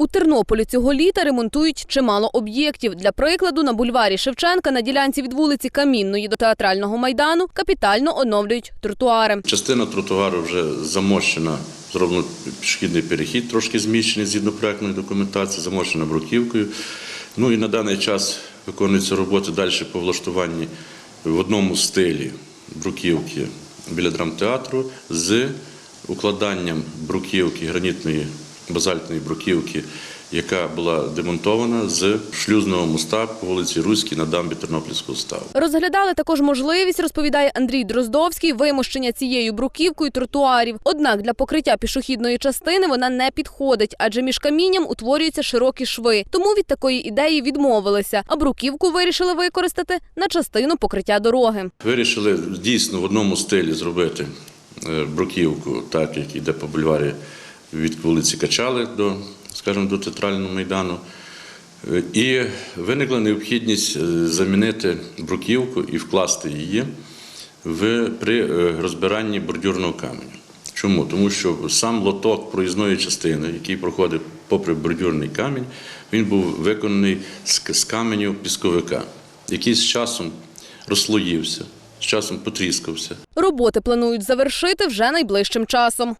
У Тернополі цього літа ремонтують чимало об'єктів. Для прикладу, на бульварі Шевченка на ділянці від вулиці Камінної до театрального майдану капітально оновлюють тротуари. Частина тротуару вже замощена, зроблено пішохідний перехід, трошки зміщений згідно проектної документації, замощена бруківкою. Ну і на даний час виконуються роботи далі по влаштуванні в одному стилі бруківки біля драмтеатру з укладанням бруківки, гранітної базальтної бруківки, яка була демонтована з шлюзного моста по вулиці Руській на дамбі Тернопільського ставу. Розглядали також можливість, розповідає Андрій Дроздовський, вимощення цією бруківкою тротуарів. Однак для покриття пішохідної частини вона не підходить, адже між камінням утворюються широкі шви. Тому від такої ідеї відмовилися, а бруківку вирішили використати на частину покриття дороги. Вирішили дійсно в одному стилі зробити е, бруківку, так як іде по бульварі від вулиці Качали до, скажімо, до театрального майдану. І виникла необхідність е, замінити бруківку і вкласти її в, при е, розбиранні бордюрного каменю. Чому? Тому що сам лоток проїзної частини, який проходить попри бордюрний камінь, він був виконаний з каменю пісковика, який з часом розслоївся, з часом потріскався. Роботи планують завершити вже найближчим часом.